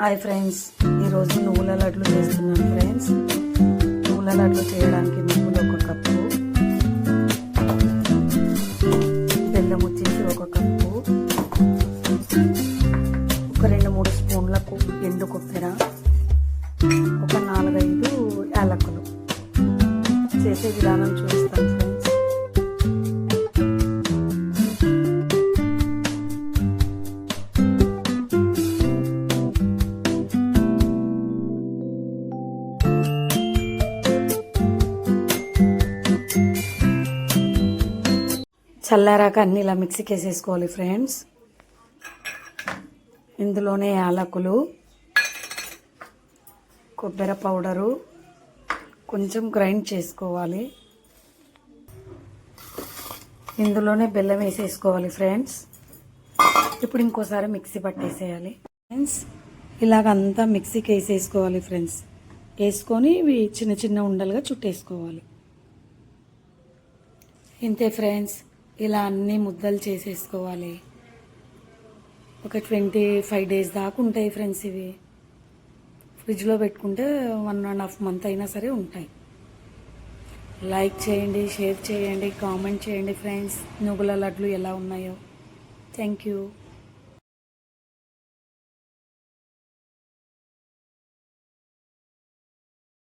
Hi friends ఈరోజు నువ్వుల లడ్లు చేస్తున్నాను ఫ్రెండ్స్. నువ్వుల లడ్లు చేయడానికి నువ్వులు ఒక కప్పు బెల్లం వచ్చేసి ఒక కప్పు ఒక రెండు మూడు స్పూన్ల కొ- ఎండు కొబ్బెర ఒక నాలుగైదు యాలకులు. చేసే విధానం చూస్తాను చల్లారాక అన్ని ఇలా మిక్సీకి వేసేసుకోవాలి ఫ్రెండ్స్. ఇందులోనే యాలకులు కొబ్బరి పౌడరు కొంచెం గ్రైండ్ చేసుకోవాలి. ఇందులోనే బెల్లం వేసేసుకోవాలి ఫ్రెండ్స్. ఇప్పుడు ఇంకోసారి మిక్సీ పట్టేసేయాలి. ఫ్రెండ్స్ ఇలాగంతా మిక్సీకి వేసేసుకోవాలి ఫ్రెండ్స్. వేసుకొని ఇవి చిన్న చిన్న ఉండలుగా చుట్టేసుకోవాలి. ఇంతే ఫ్రెండ్స్. ఇలా అన్నీ ముద్దలు చేసేసుకోవాలి. ఒక ట్వంటీ ఫైవ్ డేస్ దాకా ఉంటాయి ఫ్రెండ్స్ ఇవి. ఫ్రిడ్జ్లో పెట్టుకుంటే వన్ అండ్ హాఫ్ మంత్ అయినా సరే ఉంటాయి. లైక్ చేయండి షేర్ చేయండి కామెంట్ చేయండి ఫ్రెండ్స్. నువ్వుల లడ్లు ఎలా ఉన్నాయో. Thank you.